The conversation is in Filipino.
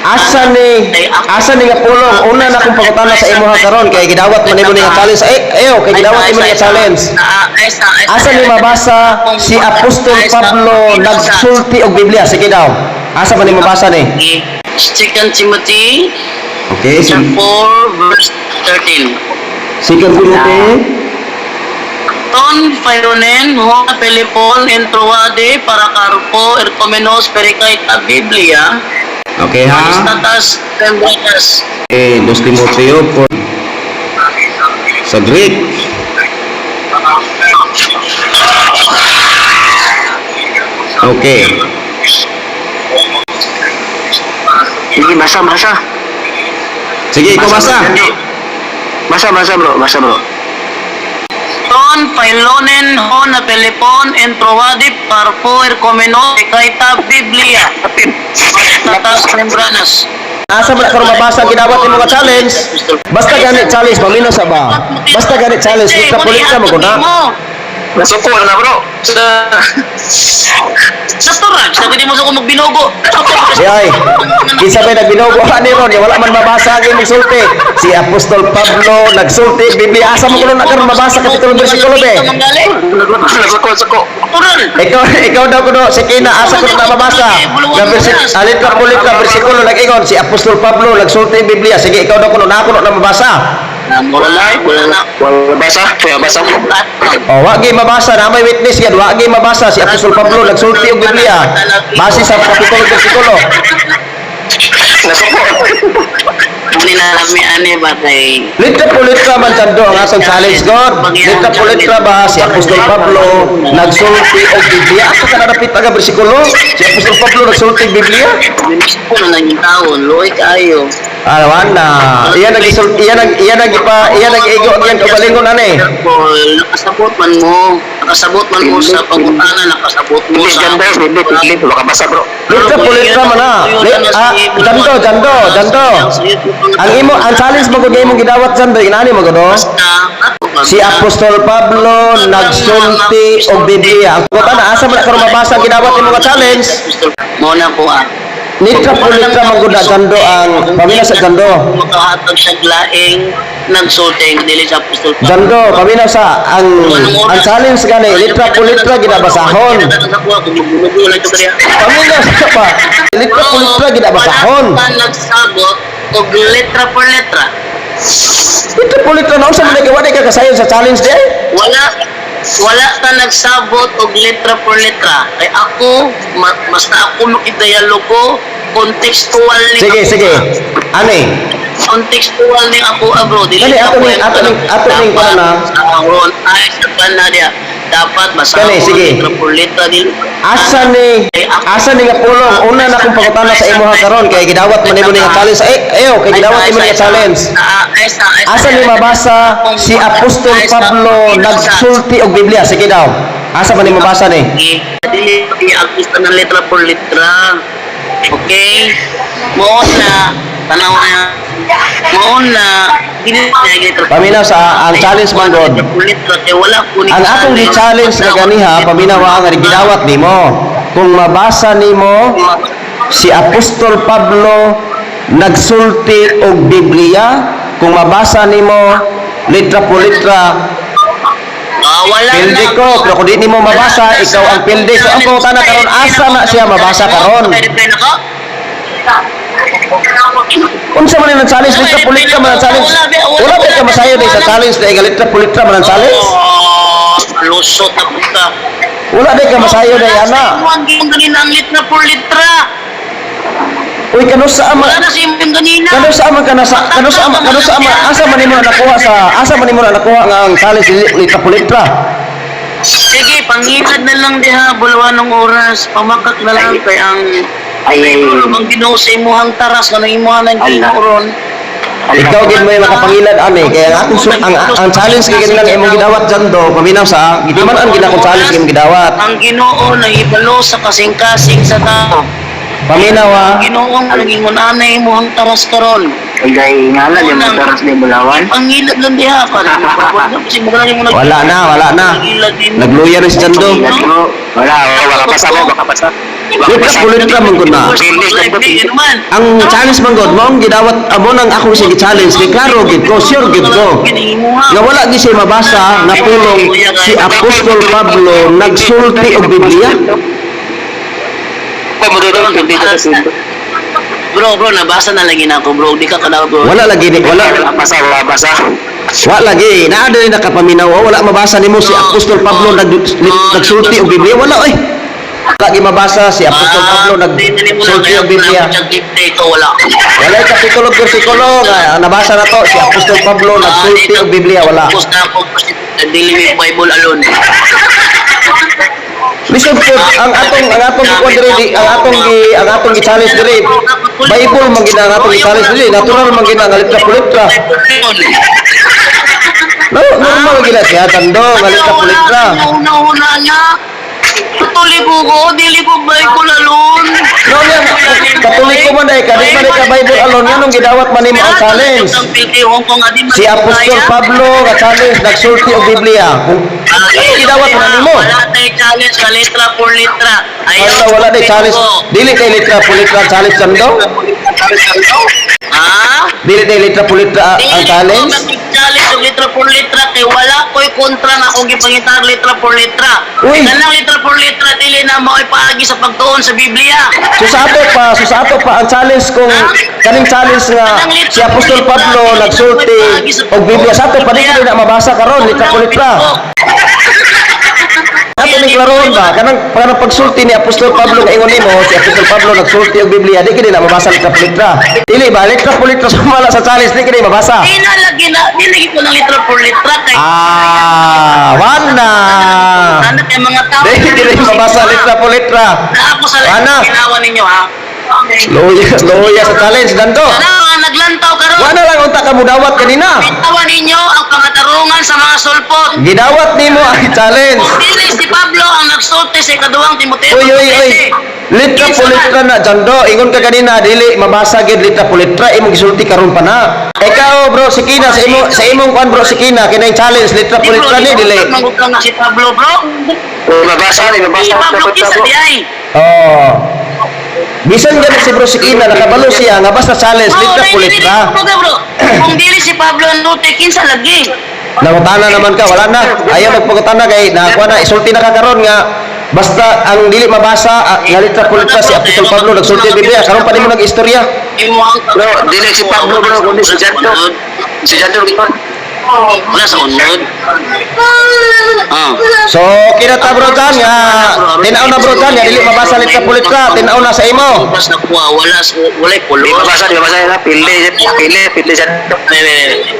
Asa ni asa ni nga pulong una na akong pangutana sa imo karon kay gidawat man nimo ni nga challenge. Ay, ayo kay gidawat nimo ni nga challenge. Asa ni mabasa si Apostol Pablo nagsulti og Biblia sige daw. Asa man ni mabasa ni? Second Timothy Okay, sige. 4 verse 13. Second Timothy. Ton Phaironen, Hoa Pelipon, Entruade, Paracarpo, Ercomenos, Pericaita, Biblia, Okay ha. Statas, Tembratas. Eh, 2 Timoteo po sa Greek. Okay. Sige, basa, basa. Sige, ikaw basa. Basa, basa bro, basa bro. Ton Phailonen, Hona Pelipon, Entruade, Parpo, Ercomenos, Pericaita, Biblia, Statas, Tembranas. Asa man karon mabasa gidawat nimo nga challenge? Basta gani challenge pamino sa ba? Basta gani challenge kita pulit ka mo kuna. Nasuko na bro. Sa... Sa turag, sabi di mo sa kung magbinogo. Si ay. Kinsa may nagbinogo ani ron wala man mabasa ang imong sulti. Si Apostol Pablo nagsulti Biblia asa mo kuno na karon mabasa kapitulo bersikulo be. Nasuko, nasuko. Turan. Ikaw ikaw daw kuno si Kina asa kuno na mabasa. Alit ka pulit ka bersikulo nag-ingon si Apostol Pablo nagsulti Biblia. Sige ikaw daw kuno na kuno na mabasa. Wala na, wala na. Wala basa, kaya basa. Oh, wa gyud mabasa na may witness yan. Wa gyud mabasa si Apostol Pablo nagsulti og Biblia. Base sa kapitulo bersikulo. Hindi na lami ani ba kay Litra po litra man tando ang atong challenge God. Litra po litra ba si Apostol Pablo nagsulti og Biblia? Asa ka narapit aga bersikulo? Si Apostol Pablo nagsulti og Biblia? binis ko na lang yung taon, loy kayo. Ah, wala. Iya nag iya nag iya nag ipa iya nag igo ang yan kabalingon ani. Nakasabot man mo. Nakasabot man mo sa pangutana, nakasabot mo sa... ganda, hindi, hindi. Wala ka basa bro. Litra po litra man na. Ah, jando, jando, jando. Ang imo ang challenge mo gud imong gidawat jando inani mo godo? Si Apostol Pablo nagsulti og Biblia. Ang kuta asa man karon mabasa gidawat imong nga challenge? Muna po ah. Litra po litra man gud na jando ang pamina sa jando. Makahatag sa glaing nagsulting dili sa apostol. Jando, pamina sa ang ang challenge gani litra po litra ginabasahon. Pamina sa pa. Litra po litra ginabasahon. Wala nagsabot og letra por letra. Litra po litra na unsa man nagawa ka kasayon sa challenge di? Wala wala ka nagsabot og letra por letra. Kay ako ma, basta ako makidayalog ko contextual ni Sige, ako, sige. Ani? contextual ni ako ah, bro dili ako ato ni- ato ni dapat kuno na. sa ahon ay sa kana dia dapat basa Kani, sige. dili Asa ni asa ni nga pulong una na akong pangutana sa imo karon kay gidawat man nimo ni challenge. Ay, ayo kay gidawat nimo ni challenge. Asa ni mabasa si Apostol Pablo nagsulti og Biblia sige daw. Asa man ni mabasa ni? Dili i-agista ng letra por letra. Okay? Moon na, tanaw na, moon na, na Paminaw sa ang challenge man god. Ang atong gi-challenge nga ganiha paminawa nga gidawat nimo. Kung mabasa nimo si Apostol Pablo nagsulti og Biblia, kung mabasa nimo litra po litra Ah, wala Pilde na. ko, pero kung di nimo mabasa, ikaw ang pilde. So ang pangutana karon asa na siya mabasa karon? Na ka? Unsa man ang challenge litra po litra man ang challenge? Wala ba ka masayo din sa challenge na iga litra po litra man ang challenge? Lusot na po ka. Wala din ka masayo din ana. Huwag yung ganina ang litra por litra. Uy kano sa ama na. Kano sa ama kana sa kano sa ama kano sa ama asa man nimo na nakuha sa asa man nimo na nakuha nga ang challenge li- litra po litra? Sige, pangitad na lang diha, bulwa ng oras, pamakat na lang kay ang Ay, ay, Siguro bang ginoo sa imuhang taras nga nang imuhang ng kinuron. Ikaw gid mo yung makapangilad ani kaya ang atong ang ang challenge kay kanila nga imong gidawat jando paminaw sa gidiman ang ginakong challenge kay imong gidawat. Ang ginoo na ibalo sa kasing-kasing sa tao. Paminaw ah. Ang ginoo ang naging anay imuhang taras karon. Ay, ay, ngala, yung mga taras ni Bulawan. Pangilad lang diha mo mo Wala na, wala na. Nagluya rin si Jando. Wala, wala, baka basa mo, baka basa. Litra po litra man gud na. Ang challenge man gud mo ang gidawat amo nang ako sige challenge kay klaro gid ko sure gid ko. Nga wala gi siya mabasa nga pulong si Apostol Pablo nagsulti og Biblia. Kung mo doon, hindi ka kasunod. Bro, bro, nabasa na lagi na ako, bro. Di ka kalaw, bro. Wala lagi ni wala Wala basa, wala basa. Wa lagi, naa diri nakapaminaw, wala mabasa nimo si Apostol Pablo nag, nagsulti og Biblia, wala oy. Lagi mabasa si Apostol Pablo nagsulti og Biblia. Ito, wala. Wala ka psikolog bersikulo nga nabasa na to si Apostol Pablo nagsulti og Biblia, wala. Dili Bible alone. Listen po, ang atong ang atong gi diri di ang atong gi ang atong gi challenge diri. Bible man gid ang atong gi challenge diri, natural man gid ang litra po. No, normal gid siya tando nga litra po litra. Una-una na. Tuloy ko ko, dili ko Bible alone. No, yan, katoliko man dai ka, di man ka Bible alone yan ang gidawat man nimo ang challenge. Si Apostol Pablo nga challenge nagsulti og Biblia. Ano gidawat man nimo? Wala tayo challenge sa letra por letra. Wala wala dai challenge. Dili kay litra po litra challenge tando. Ha? Dili dai litra po litra ang Dili challenge. Ko challenge og letra por letra kay wala ko'y kontra na akong gipangitar letra por letra. Uy. Kanang letra por letra dili na mo ipaagi sa pagtuon sa Biblia. So sa ato pa, so sa ato pa ang challenge kung kaning challenge nga si Apostol Pablo nagsulti og Biblia sa ato pa dili na mabasa karon litra po litra. Ato ni klaron ba kanang kanang pagsulti ni Apostol Pablo nga ingon nimo si Apostol Pablo nagsulti og Biblia di kini na mabasa litra po litra. Dili ba litra po litra sumala sa challenge di kini mabasa. Di na lagi na, di lagi ko ng letra por letra kay Ah, wala. Ano kay mga tao? Di kini mabasa litra po litra. Na ako sa Ana. ginawa ninyo ha. Loya, loya sa challenge dando. Sana nga naglantaw karon. Wala lang unta ka mudawat kanina. Bitawan ninyo ang pangatarungan sa mga sulpot. Gidawat nimo ang challenge. Kung dili si Pablo ang nagsulti sa ikaduhang Timoteo. Uy, uy, uy. Litra po litra na jando. Ingon ka kanina dili mabasa gid litra po litra imong gisulti karon pa na. Ikaw bro si Kina sa imo sa imong kwan bro si Kina kinang challenge litra po litra ni dili. Mangutang si Pablo, bro. Kung mabasa, hindi Si mabasa. Pablo kisa di ay. Oh. Bisan gani si bro si Kina nakabalo siya nga basta challenge Oh, litra. kumbaga, bro. Kung dili si Pablo ang lute, kinsa lagi. Nangutana naman ka wala na. Ayaw magpangutana kay nakakuha na isulti na ka karon nga basta ang dili mabasa ah, nga litra po litra si Apostol Pablo nagsulti Biblia karon pa nimo nag-istorya. Bro, dili si Pablo, bro, kundi si Jando. Si Jando, ito. Wala sa unod. Ah. So, kinata bro Chan nga, tinaw na bro Chan nga, dili mabasa litra po litra, tinaw na sa imo. Bas na kuha, wala sa wala pulo. mabasa, di mabasa na. Pili, pili, pili may-